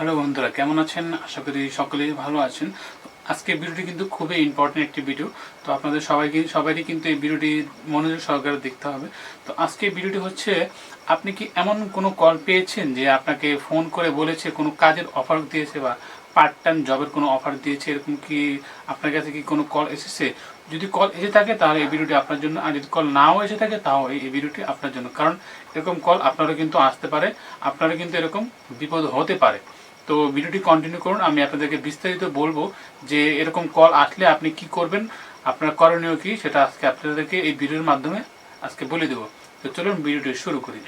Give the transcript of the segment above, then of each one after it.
Hello বন্ধুরা, কেমন আছেন? আশা করি সকলেই ভালো আছেন। আজকে ভিডিওটি কিন্তু খুবই ইম্পর্টেন্ট একটি ভিডিও তো আপনাদের সবাইকে সবারই কিন্তু এই ভিডিওটি মনোযোগ সহকারে দেখতে হবে। তো আজকে ভিডিওটি হচ্ছে, আপনি কি এমন কোনো কল পেয়েছেন যে আপনাকে ফোন করে বলেছে, কোনো কাজের অফার দিয়েছে বা পার্ট টাইম জবের কোনো অফার দিয়েছে? এরকম কি আপনার কাছে কি কোনো কল এসেছে? যদি কল এসে থাকে, তাহলে এই ভিডিওটি আপনার জন্য, আর যদি কল নাও এসে থাকে, তাও এই ভিডিওটি আপনার জন্য। কারণ এরকম কল আপনারও কিন্তু আসতে পারে, আপনারও কিন্তু এরকম বিপদ হতে পারে। তো ভিডিওটি কন্টিনিউ করুন। আমি আপনাদেরকে বিস্তারিত বলব যে এরকম কল আসলে আপনি কি করবেন, আপনার করণীয় কি সেটা আজকে আপনাদেরকে এই ভিডিওর মাধ্যমে আজকে বলে দেবো। তো চলুন ভিডিওটি শুরু করি।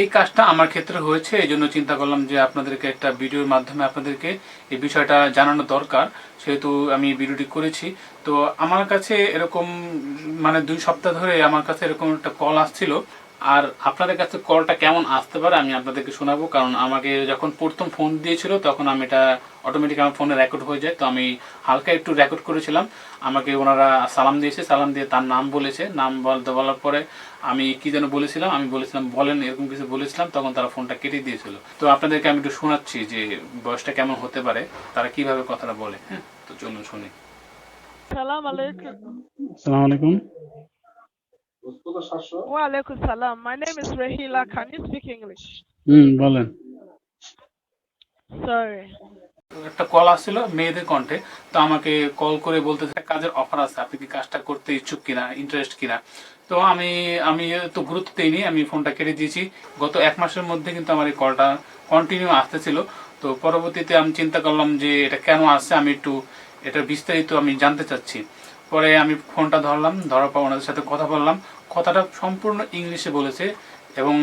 এই কাজটা আমার ক্ষেত্রে হয়েছে, এই জন্য চিন্তা করলাম যে আপনাদেরকে একটা ভিডিওর মাধ্যমে আপনাদেরকে এই বিষয়টা জানানো দরকার। সেহেতু আমি ভিডিওটি করেছি। তো আমার কাছে এরকম মানে দুই সপ্তাহ ধরে আমার কাছে এরকম একটা কল আসছিল। আর আপনাদের কাছে কলটা কেমন আসতে পারে আমি আপনাদেরকে শোনাবো কারণ আমাকে যখন প্রথম ফোন দিয়েছিল তখন আমি এটা অটোমেটিক আমার ফোনে রেকর্ড হয়ে যায়। তো আমি হালকা একটু রেকর্ড করেছিলাম। আমাকে ওনারা সালাম দিয়েছে সালাম দিয়ে তার নাম বলেছে। নাম বলতে বলার পরে আমি কি যেন বলেছিলাম আমি বলেছিলাম বলেন এরকম কিছু বলেছিলাম তখন তারা ফোনটা কেটে দিয়েছিল। তো আপনাদেরকে আমি একটু শোনাচ্ছি যে বয়সটা কেমন হতে পারে তারা কীভাবে কথাটা বলে হ্যাঁ? তো চলুন শুনি। Salam alaikum. আসসালামু আলাইকুম। Wa alaikum salam. My name is Rahila. Can you speak English? হুম বলেন Sorry. একটা কল আসছিল মেয়েদের কণ্ঠে তো আমাকে কল করে বলতে কাজের অফার আছে আপনি কি কাজটা করতে ইচ্ছুক কিনা ইন্টারেস্ট কিনা তো আমি আমি তো গুরুত্ব দিইনি আমি ফোনটা কেটে দিয়েছি গত এক মাসের মধ্যে কিন্তু আমার এই কলটা কন্টিনিউ আসতেছিল তো পরবর্তীতে আমি চিন্তা করলাম যে এটা কেন আসছে আমি একটু এটা বিস্তারিত আমি জানতে চাচ্ছি পরে আমি ফোনটা ধরলাম, ধরার পর ওনাদের সাথে কথা বললাম। কথাটা সম্পূর্ণ ইংলিশে বলেছে এবং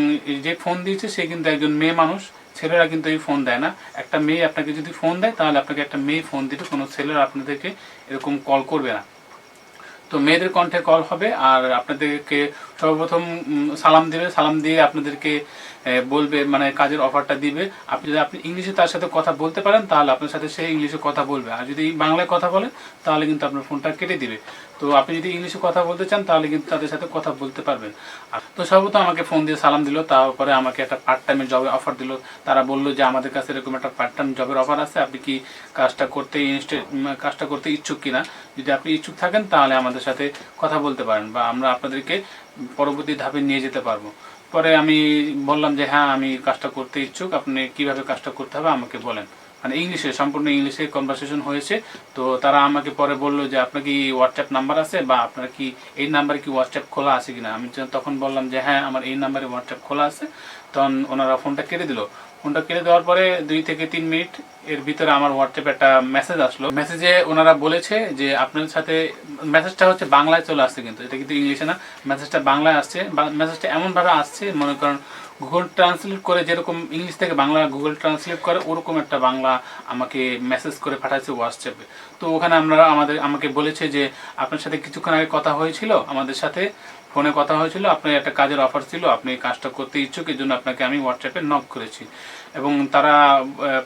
যে ফোন দিয়েছে, সে কিন্তু একজন মেয়ে মানুষ। ছেলেরা কিন্তু এই ফোন দেয় না। একটা মেয়ে আপনাকে যদি ফোন দেয়, তাহলে আপনাকে একটা মেয়ে ফোন দিতে, কোনো ছেলেরা আপনাদেরকে এরকম কল করবে না। তো মেয়েদের কণ্ঠে কল হবে, আর আপনাদেরকে সর্বপ্রথম সালাম দিবে, সালাম দিয়ে আপনাদেরকে বলবে মানে কাজের অফারটা দিবে। আপনি যদি আপনি ইংলিশে তার সাথে কথা বলতে পারেন, তাহলে আপনার সাথে সে ইংলিশে কথা বলবে। আর যদি বাংলায় কথা বলে, তাহলে কিন্তু আপনার ফোনটা কেটে দিবে। তো আপনি যদি ইংলিশে কথা বলতে চান, তাহলে কিন্তু তাদের সাথে কথা বলতে পারবেন। তো সর্বপ্রথম আমাকে ফোন দিয়ে সালাম দিল, তারপরে আমাকে একটা পার্ট টাইমের জবের অফার দিল। তারা বলল যে, আমাদের কাছে এরকম একটা পার্ট টাইম জবের অফার আছে। আপনি কি কাজটা করতে কাজটা করতে ইচ্ছুক কিনা? যদি আপনি ইচ্ছুক থাকেন, তাহলে আমাদের সাথে কথা বলতে পারেন। বা আমরা আপনাদেরকে পরবর্তী ধাপে নিয়ে যেতে পারব। পরে আমি বললাম যে হ্যাঁ আমি কাজটা করতে ইচ্ছুক। আপনি কীভাবে কাজটা করতে হবে আমাকে বলেন। মানে ইংলিশে, সম্পূর্ণ ইংলিশে কনভারসেশন হয়েছে। তো তারা আমাকে পরে বলল যে, আপনার কি হোয়াটসঅ্যাপ নাম্বার আছে? বা আপনার কি, এই নাম্বারে কি হোয়াটসঅ্যাপ খোলা আছে কিনা? আমি তখন বললাম যে হ্যাঁ আমার এই নাম্বারে হোয়াটসঅ্যাপ খোলা আছে। তখন ওনারা ফোনটা কেটে দিল। ফোনটা কেটে দেওয়ার পরে দুই থেকে তিন মিনিট এর ভিতরে আমার হোয়াটসঅ্যাপে একটা মেসেজ আসলো। মেসেজে ওনারা বলেছে যে আপনার সাথে মেসেজটা হচ্ছে বাংলায় চলে আসছে কিন্তু, এটা কিন্তু ইংলিশে না। মেসেজটা বাংলায় আসছে মেসেজটা এমনভাবে আসছে, মনে করেন গুগল ট্রান্সলেট করে যেরকম ইংলিশ থেকে বাংলা গুগল ট্রান্সলেট করে, ওরকম একটা বাংলা আমাকে মেসেজ করে পাঠাচ্ছে হোয়াটসঅ্যাপে তো ওখানে আমরা আমাদের, আমাকে বলেছে যে আপনার সাথে কিছুক্ষণ আগে কথা হয়েছিল আমাদের সাথে ফোনে কথা হয়েছিল, আপনার একটা কাজের অফার ছিল, আপনি কাজটা করতে ইচ্ছুক এই জন্য আপনাকে আমি হোয়াটসঅ্যাপে নক করেছি। এবং তারা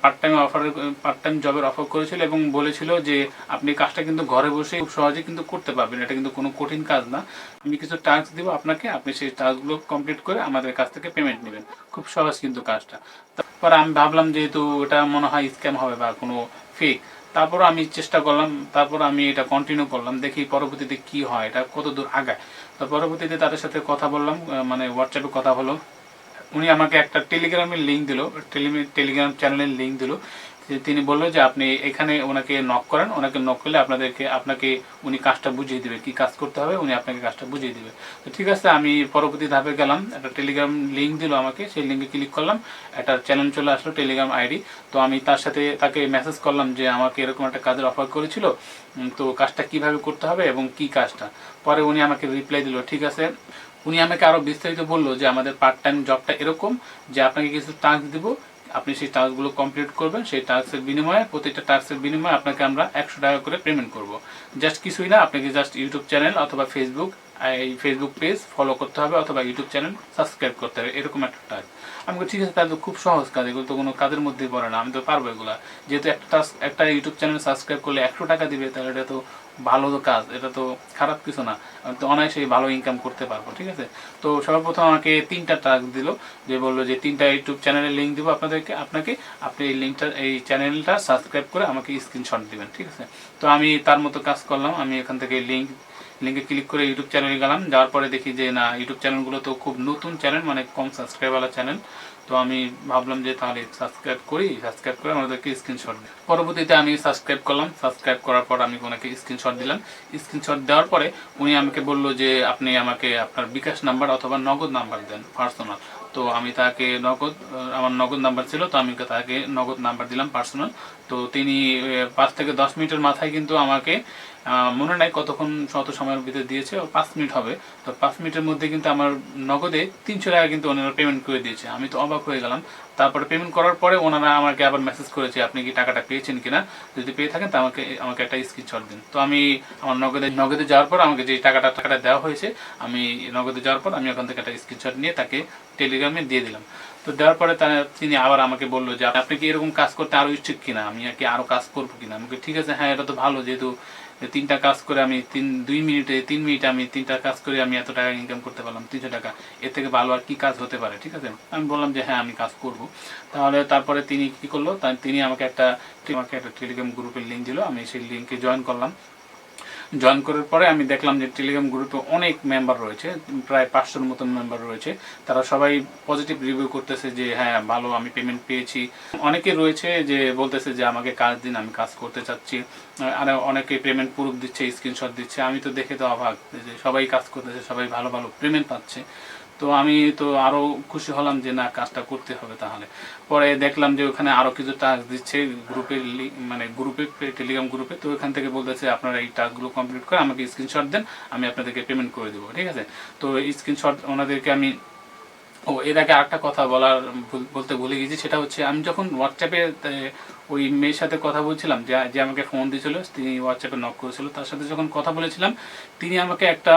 part time offer part time জবের অফার করেছিল এবং বলেছিল যে, আপনি কাজটা কিন্তু ঘরে বসে খুব সহজে কিন্তু করতে পারবেন, এটা কিন্তু কোনো কঠিন কাজ না। আমি কিছু টাস্ক দিব আপনাকে, আপনি সেই টাস্কগুলো কমপ্লিট করে আমাদের কাছ থেকে পেমেন্ট নেবেন। খুব সহজ কিন্তু কাজটা। তারপর আমি ভাবলাম যেহেতু এটা মনে হয় স্ক্যাম হবে বা কোনো ফেক তারপর আমি চেষ্টা করলাম, তারপর আমি এটা কন্টিনিউ করলাম, দেখি পরবর্তীতে কি হয়, এটা কত দূর আগায়। তো পরবর্তীতে তাদের সাথে কথা বললাম মানে হোয়াটসঅ্যাপে কথা হলো। উনি আমাকে একটা টেলিগ্রামের লিঙ্ক দিল টেলিগ্রাম চ্যানেলের লিঙ্ক দিল। তিনি বলল যে আপনি এখানে ওনাকে নক করেন। ওনাকে নক করলে আপনাদেরকে, আপনাকে উনি কাজটা বুঝিয়ে দিবে। কি কাজ করতে হবে, উনি আপনাকে কাজটা বুঝিয়ে দিবে। তো ঠিক আছে, আমি পরবর্তী ধাপে গেলাম। একটা টেলিগ্রাম লিঙ্ক দিল আমাকে। সেই লিঙ্কে ক্লিক করলাম। একটা চ্যানেল চলে আসলো টেলিগ্রাম আইডি তো আমি তার সাথে তাকে মেসেজ করলাম যে আমাকে এরকম একটা কাজের অফার করেছিল। তো কাজটা কীভাবে করতে হবে এবং কি কাজটা? পরে উনি আমাকে রিপ্লাই দিল, ঠিক আছে। উনি আমাকে আরও বিস্তারিত বলল যে আমাদের পার্ট টাইম জবটা এরকম যে আপনাকে কিছু টাস্ক দিব। আপনি সেই টাস্কগুলো কমপ্লিট করবেন, সেই টাস্কের বিনিময়ে প্রতিটা টাস্কের বিনিময়ে আপনাকে আমরা একশো টাকা করে পেমেন্ট করব। জাস্ট কিছুই না, আপনাকে জাস্ট ইউটিউব চ্যানেল অথবা ফেসবুক এই ফেসবুক পেজ ফলো করতে হবে অথবা ইউটিউব চ্যানেল সাবস্ক্রাইব করতে হবে, এরকম একটা টাস্ক আমি ঠিক আছে, তাহলে খুব সহজ কাজ, এগুলো তো কোনো কাজের মধ্যেই পড়ে না, আমি তো পারব এগুলা। যেহেতু একটা একটা ইউটিউব চ্যানেল সাবস্ক্রাইব করলে একশো টাকা দিবে, তাহলে এটা তো ভালো কাজ, এটা তো খারাপ কিছু না, আমি তো অনায়াসেই ভালো ইনকাম করতে পারব, ঠিক আছে? তো সর্বপ্রথম আমাকে তিনটা টাস্ক দিল, যে বলল যে তিনটা ইউটিউব চ্যানেলের লিঙ্ক দিব আপনাদেরকে, আপনাকে, আপনি এই লিঙ্কটা এই চ্যানেলটা সাবস্ক্রাইব করে আমাকে স্ক্রিনশট দিবেন, ঠিক আছে? তো আমি তার মতো কাজ করলাম, আমি এখান থেকে লিঙ্ক লিঙ্কে ক্লিক করে ইউটিউব চ্যানেলে গেলাম। যাওয়ার পরে দেখি যে, না ইউটিউব চ্যানেলগুলো তো খুব নতুন চ্যানেল মানে কম সাবস্ক্রাইবালা চ্যানেল তো আমি ভাবলাম যে, তাহলে সাবস্ক্রাইব করি। সাবস্ক্রাইব করে আমাদেরকে স্ক্রিনশট দিই পরবর্তীতে আমি সাবস্ক্রাইব করলাম। সাবস্ক্রাইব করার পর আমি ওনাকে স্ক্রিনশট দিলাম। স্ক্রিনশট দেওয়ার পরে উনি আমাকে বলল যে, আপনি আমাকে আপনার বিকাশ নাম্বার অথবা নগদ নাম্বার দেন পার্সোনাল তো আমি তাকে নগদ, আমার নগদ নাম্বার ছিল, তো আমি তাকে নগদ নাম্বার দিলাম পার্সোনাল তো তিনি পাঁচ থেকে দশ মিনিটের মাথায় কিন্তু আমাকে মনে নাই কতক্ষণ শত সময়ের ভিতরে দিয়েছে, ও পাঁচ মিনিট হবে। তো পাঁচ মিনিটের মধ্যে কিন্তু আমার নগদে তিনশো টাকা কিন্তু ওনারা পেমেন্ট করে দিয়েছে। আমি তো অবাক হয়ে গেলাম। তারপরে পেমেন্ট করার পরে ওনারা আমাকে আবার মেসেজ করেছে, আপনি কি টাকাটা পেয়েছেন কিনা? যদি পেয়ে থাকেন, তো আমাকে আমাকে একটা স্ক্রিনশট দিন। তো আমি আমার নগদে নগদে যাওয়ার পর আমাকে যে টাকাটা টাকাটা দেওয়া হয়েছে, আমি নগদে যাওয়ার পর আমি ওখান থেকে একটা স্ক্রিনশট নিয়ে তাকে টেলিগ্রামে দিয়ে দিলাম। তো দেওয়ার পরে তিনি আবার আমাকে বলল যে, আপনি কি এরকম কাজ করতে আরও ইচ্ছুক কিনা? আমি আর কি আরও কাজ করব কিনা? আমাকে ঠিক আছে হ্যাঁ এটা তো ভালো, যেহেতু তিনটা কাজ করে আমি তিন, দুই মিনিটে, তিন মিনিটে আমি তিনটা কাজ করে আমি এত টাকা ইনকাম করতে পারলাম, তিনশো টাকা। এর থেকে ভালো আর কি কাজ হতে পারে, ঠিক আছে? আমি বললাম যে হ্যাঁ আমি কাজ করব। তাহলে তারপরে তিনি কি করল? তিনি আমাকে একটা আমাকে একটা টেলিগ্রাম গ্রুপের লিঙ্ক দিল, আমি সেই লিঙ্কে জয়েন করলাম। জয়েন করার পরে আমি দেখলাম যে টেলিগ্রাম গ্রুপে অনেক মেম্বার রয়েছে, প্রায় পাঁচশোর মতন মেম্বার রয়েছে। তারা সবাই পজিটিভ রিভিউ করতেছে যে হ্যাঁ ভালো, আমি পেমেন্ট পেয়েছি। অনেকে রয়েছে যে বলতেছে যে, আমাকে কাজ দিন, আমি কাজ করতে চাচ্ছি। আর অনেকে পেমেন্ট প্রুফ দিচ্ছে স্ক্রিনশট দিচ্ছে। আমি তো দেখে তো অবাক যে সবাই কাজ করতেছে, সবাই ভালো ভালো পেমেন্ট পাচ্ছে। তো আমি তো আরও খুশি হলাম যে না, কাজটা করতে হবে তাহলে। পরে দেখলাম যে ওখানে আরও কিছু টাস্ক দিচ্ছে গ্রুপে মানে গ্রুপে টেলিগ্রাম গ্রুপে তো ওখান থেকে বলতেছে, আপনারা এই টাস্কগুলো কমপ্লিট করে আমাকে স্ক্রিনশট দেন, আমি আপনাদেরকে পেমেন্ট করে দেবো। ঠিক আছে? তো স্ক্রিনশট ওনাদেরকে আমি ও, এর আগে আরেকটা কথা বলার বলতে ভুলে গেছি, সেটা হচ্ছে আমি যখন হোয়াটসঅ্যাপে ওই মেয়ের সাথে কথা বলছিলাম, যে যে আমাকে ফোন দিয়েছিল, তিনি হোয়াটসঅ্যাপে নক করেছিল, তার সাথে যখন কথা বলেছিলাম, তিনি আমাকে একটা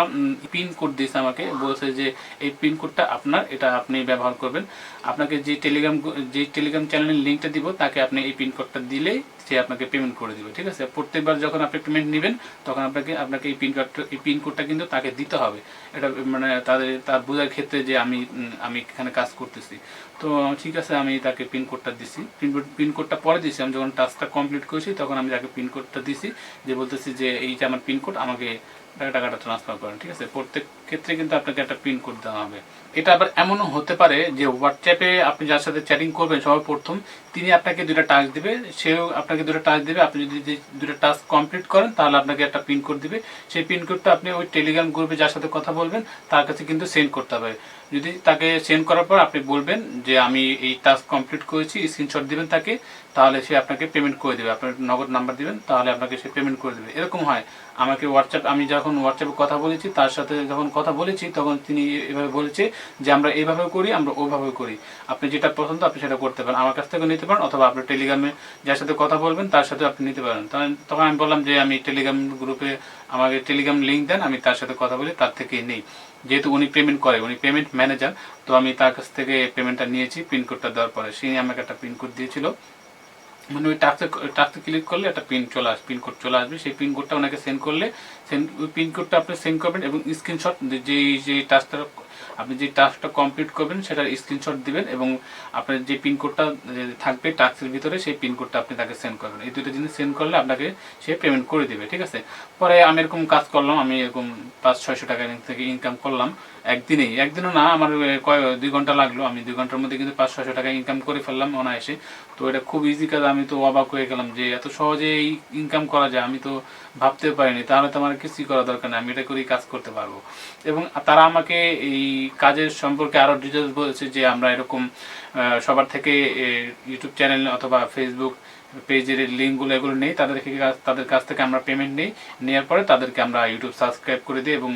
পিন কোড দিয়েছে আমাকে, বলছে যে, এই পিন কোডটা আপনার, এটা আপনি ব্যবহার করবেন। আপনাকে যে টেলিগ্রাম যে টেলিগ্রাম চ্যানেলের লিঙ্কটা দিব, তাকে আপনি এই পিন কোডটা দিলেই সে আপনাকে পেমেন্ট করে দিবে, ঠিক আছে? প্রত্যেকবার যখন আপনি পেমেন্ট নেবেন, তখন আপনাকে আপনাকে এই পিন কার্ডটা এই পিন কোডটা কিন্তু তাকে দিতে হবে। এটা মানে তাদের, তার বোঝার ক্ষেত্রে যে আমি আমি এখানে কাজ করতেছি। তো ঠিক আছে, আমি তাকে পিন কোডটা দিছি। পিন পিন কোডটা পরে দিছি। আমি যখন টাস্কটা কমপ্লিট করেছি, তখন আমি তাকে পিন কোডটা দিছি, যে বলতেছি যে, এইটা আমার পিন কোড আমাকে টাকা- টাকাটা ট্রান্সফার করেন, ঠিক আছে? প্রত্যেক ক্ষেত্রে কিন্তু আপনাকে একটা পিন কোড দেওয়া হবে। এটা আবার এমনও হতে পারে যে হোয়াটসঅ্যাপে আপনি যার সাথে চ্যাটিং করবেন সবার প্রথম, তিনি আপনাকে দুটা টাস্ক দিবে, সেও আপনাকে দুটো টাস্ক দিবে। আপনি যদি দুটো টাস্ক কমপ্লিট করেন, তাহলে আপনাকে একটা পিন কোড দিবে। সেই পিন কোডটা আপনি ওই টেলিগ্রাম গ্রুপে যার সাথে কথা বলবেন, তার কাছে কিন্তু সেন্ড করতে হবে। যদি তাকে সেন্ড করার পর আপনি বলবেন যে আমি এই টাস্ক কমপ্লিট করেছি স্ক্রিনশট দিবেন তাকে, তাহলে সে আপনাকে পেমেন্ট করে দেবে। আপনার নগদ নাম্বার দিবেন, তাহলে আপনাকে সে পেমেন্ট করে দেবে। এরকম হয়। আমাকে হোয়াটসঅ্যাপ আমি যখন হোয়াটসঅ্যাপে কথা বলেছি, তার সাথে যখন কথা বলেছি, তখন তিনি এভাবে বলেছে যে, আমরা এইভাবে করি, আমরা ওভাবে করি। আপনি যেটা পছন্দ, আপনি সেটা করতে পারেন। আমার কাছ থেকে নিতে পারেন অথবা আপনি টেলিগ্রামে যার সাথে কথা বলবেন, তার সাথে আপনি নিতে পারেন। তখন আমি বললাম যে, আমি টেলিগ্রাম গ্রুপে আমাকে টেলিগ্রাম লিঙ্ক দেন, আমি তার সাথে কথা বলি, তার থেকে নেই। যেহেতু উনি পেমেন্ট করে, উনি পেমেন্ট ম্যানেজার তো আমি তার কাছ থেকে পেমেন্টটা নিয়েছি পিনকোডটা দেওয়ার পরে। সে আমাকে একটা পিনকোড দিয়েছিল। মানে ওই টাস্কে টাস্কে ক্লিক করলে একটা পিন চলে আসবে পিনকোড চলে আসবে। সেই পিনকোডটা ওনাকে সেন্ড করলে সেন্ড ওই পিনকোডটা আপনি সেন্ড করবেন এবং স্ক্রিনশট যে যে টাস্কটা আপনি যে টাস্কটা কমপ্লিট করবেন, সেটার স্ক্রিনশট দিবেন এবং আপনার যে পিনকোডটা থাকবে টাস্কের ভিতরে, সেই পিনকোডটা আপনি তাকে সেন্ড করবেন। এই দুটো জিনিস সেন্ড করলে আপনাকে সে পেমেন্ট করে দেবে, ঠিক আছে? পরে আমি এরকম কাজ করলাম, আমি এরকম পাঁচ, ছয়শো টাকা থেকে ইনকাম করলাম একদিনেই। একদিনও না, আমার কয়, দুই ঘণ্টা লাগল। আমি দুই ঘণ্টার মধ্যে কিন্তু পাঁচ, ছয়শো টাকা ইনকাম করে ফেললাম অনায়াসে। তো এটা খুব ইজি কাজ, আমি তো অবাক হয়ে গেলাম যে এত সহজে এই ইনকাম করা যায়, আমি তো ভাবতে পারিনি। তাহলে তো আমার কিছুই করা দরকার নেই, আমি এটা করেই কাজ করতে পারব। এবং তারা আমাকে এই কাজের সম্পর্কে আরও ডিটেলস বলেছে যে আমরা এরকম সবার থেকে ইউটিউব চ্যানেল অথবা ফেসবুক পেজের লিঙ্কগুলো এগুলো নেই। তাদের থেকে তাদের কাছ থেকে আমরা পেমেন্ট নেই। নেওয়ার পরে তাদেরকে আমরা ইউটিউব সাবস্ক্রাইব করে দিই এবং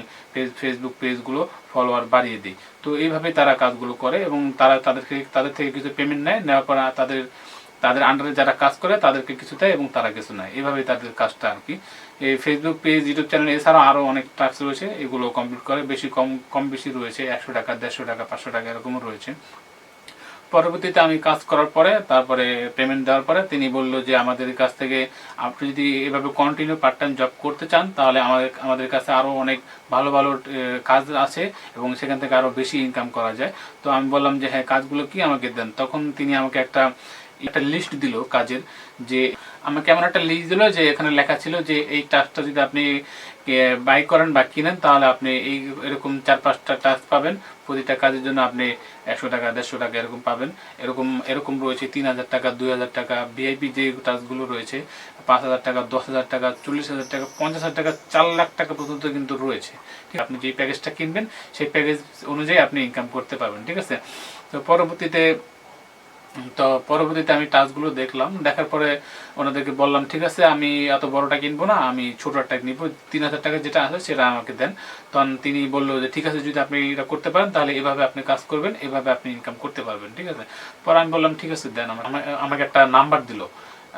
ফেসবুক পেজগুলো ফলোয়ার বাড়িয়ে দিই। তো এইভাবে তারা কাজগুলো করে এবং তারা তাদেরকে, তাদের থেকে কিছু পেমেন্ট নেয়। নেওয়ার পর তাদের তাদের আন্ডারে যারা কাজ করে, তাদেরকে কিছু দেয় এবং তারা কিছু নেয়। এভাবেই তাদের কাজটা আর কি এই ফেসবুক পেজ ইউটিউব চ্যানেল এছাড়াও আরও অনেক টাস্ক রয়েছে, এগুলো কমপ্লিট করে। বেশি কম কম বেশি রয়েছে, একশো টাকা, দেড়শো টাকা, পাঁচশো টাকা এরকমও রয়েছে। পরবর্তীতে আমি কাজ করার পরে, তারপরে পেমেন্ট দেওয়ার পরে তিনি বলল যে, আমাদের কাছ থেকে আপনি যদি এভাবে কন্টিনিউ পার্ট টাইম জব করতে চান, তাহলে আমাদের আমাদের কাছে আরও অনেক ভালো ভালো কাজ আছে এবং সেখান থেকে আরও বেশি ইনকাম করা যায়। তো আমি বললাম যে হ্যাঁ কাজগুলো কি আমাকে দেন? তখন তিনি আমাকে একটা একটা লিস্ট দিল কাজের যে আমাকে এমন একটা লিস্ট দিল যে এখানে লেখা ছিল যে এই টাস্কটা যদি আপনি বাই করেন বা কিনেন, তাহলে আপনি এই এরকম চার পাঁচটা টাস্ক পাবেন। প্রতিটা কাজের জন্য আপনি একশো টাকা, দেড়শো টাকা এরকম পাবেন। এরকম এরকম রয়েছে তিন হাজার টাকা, দুই হাজার টাকা ভিআইপি যে টাস্কগুলো রয়েছে, পাঁচ হাজার টাকা, দশ হাজার টাকা, চল্লিশ হাজার টাকা, পঞ্চাশ হাজার টাকা, চার লাখ টাকা পর্যন্ত কিন্তু রয়েছে। ঠিক, আপনি যে প্যাকেজটা কিনবেন, সেই প্যাকেজ অনুযায়ী আপনি ইনকাম করতে পারবেন। ঠিক আছে? তো পরবর্তীতে তো পরবর্তীতে আমি টাচগুলো দেখলাম। দেখার পরে ওনাদেরকে বললাম, ঠিক আছে, আমি এত বড়টা কিনবো না, আমি ছোটো একটা নিবো তিন হাজার টাকা যেটা আছে সেটা আমাকে দেন। তখন তিনি বলল যে, ঠিক আছে, যদি আপনি এটা করতে পারেন, তাহলে এভাবে আপনি কাজ করবেন, এভাবে আপনি ইনকাম করতে পারবেন, ঠিক আছে? পরে আমি বললাম, ঠিক আছে, দেন আমাকে একটা নাম্বার দিল।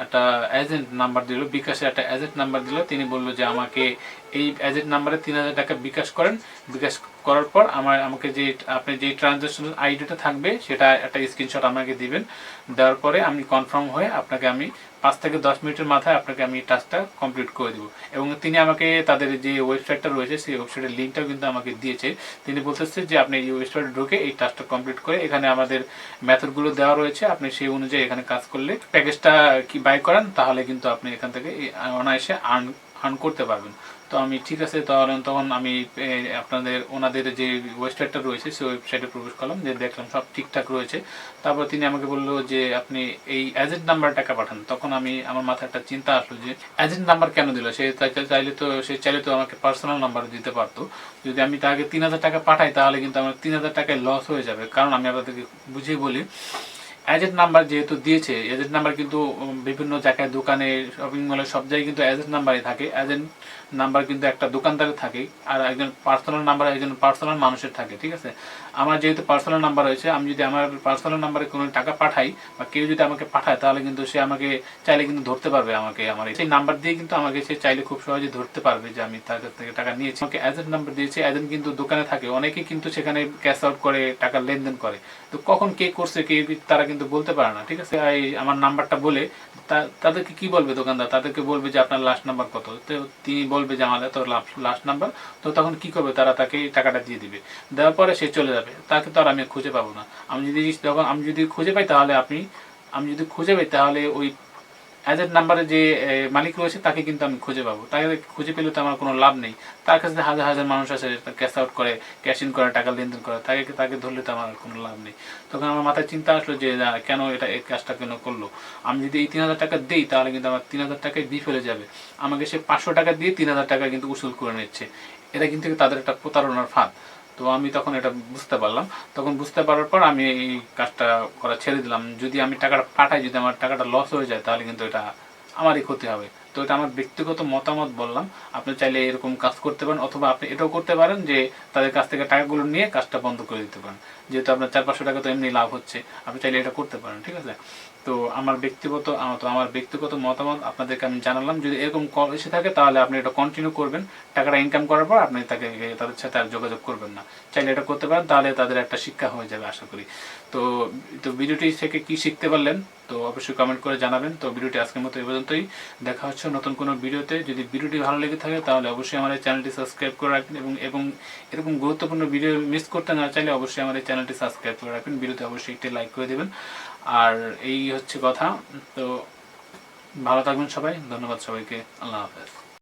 একটা এজেন্ট নাম্বার দিল, বিকাশে একটা এজেন্ট নাম্বার দিল। তিনি বলল যে, আমাকে এই এজেন্ট নাম্বারে তিন হাজার টাকা বিকাশ করেন। বিকাশ করার পর আমার, আমাকে যে, আপনি যে ট্রানজাকশন আইডিটা থাকবে, সেটা একটা স্ক্রিনশট আমাকে দিবেন। দেওয়ার পরে আমি কনফার্ম হয়ে আপনাকে আমি পাঁচ থেকে দশ মিনিটের মাথায় আপনাকে আমি টাস্কটা কমপ্লিট করে দেবো। এবং তিনি আমাকে তাদের যে ওয়েবসাইটটা রয়েছে, সেই ওয়েবসাইটের লিঙ্কটাও কিন্তু আমাকে দিয়েছে। তিনি বলতেছে যে, আপনি এই ওয়েবসাইটে ঢুকে এই টাস্কটা কমপ্লিট করে এখানে আমাদের মেথডগুলো দেওয়া রয়েছে। আপনি সেই অনুযায়ী এখানে কাজ করলে প্যাকেজটা কি বাই করেন, তাহলে কিন্তু আপনি এখান থেকে অনায়াসে আর্ন আর্ন করতে পারবেন। তো আমি, ঠিক আছে, তাহলে তখন আমি আপনাদের, ওনাদের যে ওয়েবসাইটটা রয়েছে সেই ওয়েবসাইটে প্রবেশ করলাম যে দেখলাম সব ঠিকঠাক রয়েছে। তারপর তিনি আমাকে বলল যে, আপনি এই এজেন্ট নাম্বার টাকা পাঠান। তখন আমি, আমার মাথায় একটা চিন্তা আসলো যে এজেন্ট নাম্বার কেন দিল? সে চাইলে তো, সে চাইলে তো আমাকে পার্সোনাল নাম্বার দিতে পারতো। যদি আমি তাকে তিন হাজার টাকা পাঠাই, তাহলে কিন্তু আমার তিন হাজার টাকায় লস হয়ে যাবে। কারণ আমি আপনাদেরকে বুঝিয়ে বলি এজেন্ট নাম্বার যেহেতু দিয়েছে এজেন্ট নাম্বার কিন্তু বিভিন্ন জায়গায় দোকানে শপিং মলে সব জায়গায় কিন্তু এজেন্ট নাম্বারই থাকে। এজেন্ট নাম্বার কিন্তু একটা দোকানদারের থাকে, আর একজন পার্সোনাল নাম্বার একজন পার্সোনাল মানুষের থাকে, ঠিক আছে? আমার যেহেতু পার্সোনাল নাম্বার রয়েছে, আমি যদি আমার পার্সোনাল নাম্বারে কোনো টাকা পাঠাই বা কেউ যদি আমাকে পাঠায়, তাহলে কিন্তু সে আমাকে চাইলে কিন্তু ধরতে পারবে আমাকে, আমার সেই নাম্বার দিয়ে কিন্তু আমাকে সে চাইলে খুব সহজে ধরতে পারবে যে আমি তার কাছ থেকে টাকা নিয়েছি। আমাকে এজেন্ট নাম্বার দিয়েছে এজেন্ট কিন্তু দোকানে থাকে অনেকেই কিন্তু সেখানে ক্যাশ আউট করে, টাকা লেনদেন করে। তো কখন কে করছে, কে তারা কিন্তু বলতে পারে না, ঠিক আছে? এই আমার নাম্বারটা বলে তাদেরকে কি বলবে দোকানদার? তাদেরকে বলবে যে আপনার লাস্ট নাম্বার কত? তো তিনি বলবে যে আমার এত লাস্ট নাম্বার তো তখন কি করবে? তারা তাকে টাকাটা দিয়ে দিবে। দেওয়ার পরে সে চলে যাবে। তাকে তো আর আমি খুঁজে পাবো না। আমি যদি তখন আমি যদি খুঁজে পাই তাহলে আপনি, আমি যদি খুঁজে পাই তাহলে ওই এজেন্ট নাম্বারে যে মালিক রয়েছে তাকে কিন্তু আমি খুঁজে পাবো। তাকে খুঁজে পেলে তো আমার কোনো লাভ নেই। তার কাছে হাজার হাজার মানুষ আছে ক্যাশ আউট করে ক্যাশ ইন করে, টাকা লেনদেন করে, তাকে তাকে ধরলে তো আমার কোনো লাভ নেই। তখন আমার মাথায় চিন্তা আসলো যে কেন এটা এই কাজটা কেন করল? আমি যদি এই তিন হাজার টাকা দিই তাহলে কিন্তু আমার তিন হাজার টাকায় দিয়ে ফেলে যাবে। আমাকে সে পাঁচশো টাকা দিয়ে তিন হাজার টাকা কিন্তু উসুল করে নিচ্ছে। এটা কিন্তু তাদের একটা প্রতারণার ফাঁদ। তো আমি তখন এটা বুঝতে পারলাম। তখন বুঝতে পারার পর আমি এই কাজটা করা ছেড়ে দিলাম। যদি আমি টাকাটা পাঠাই, যদি আমার টাকাটা লস হয়ে যায়, তাহলে কিন্তু এটা আমারই ক্ষতি হবে। তো এটা আমার ব্যক্তিগত মতামত বললাম। আপনি চাইলে এরকম কাজ করতে পারেন অথবা আপনি এটাও করতে পারেন যে তাদের কাছ থেকে টাকাগুলো নিয়ে কাজটা বন্ধ করে দিতে পারেন। যেহেতু আপনার চার পাঁচশো টাকা তো এমনি লাভ হচ্ছে, আপনি চাইলে এটা করতে পারেন, ঠিক আছে? তো আমার ব্যক্তিগত তো আমার ব্যক্তিগত মতামত আপনাদেরকে আমি জানালাম। যদি এরকম কল এসে থাকে, তাহলে আপনি এটা কন্টিনিউ করবেন। টাকাটা ইনকাম করার পর আপনি তাকে, তাদের সাথে আর যোগাযোগ করবেন না। চাইলে এটা করতে পারেন, তাহলে তাদের একটা শিক্ষা হয়ে যাবে, আশা করি। তো তো ভিডিওটি থেকে কি শিখতে পারলেন, তো অবশ্যই কমেন্ট করে জানাবেন। তো ভিডিওটি আজকের মতো এই পর্যন্তই। দেখা হচ্ছে নতুন কোনো ভিডিওতে। যদি ভিডিওটি ভালো লেগে থাকে, তাহলে অবশ্যই আমাদের চ্যানেলটি সাবস্ক্রাইব করে রাখবেন এবং এবং এরকম গুরুত্বপূর্ণ ভিডিও মিস করতে না চাইলে অবশ্যই আমাদের চ্যানেলটি সাবস্ক্রাইব করে রাখবেন। ভিডিওতে অবশ্যই একটি লাইক করে দেবেন। আর এই হচ্ছে কথা। তো ভালো থাকবেন সবাই। ধন্যবাদ সবাইকে। আল্লাহ হাফেজ।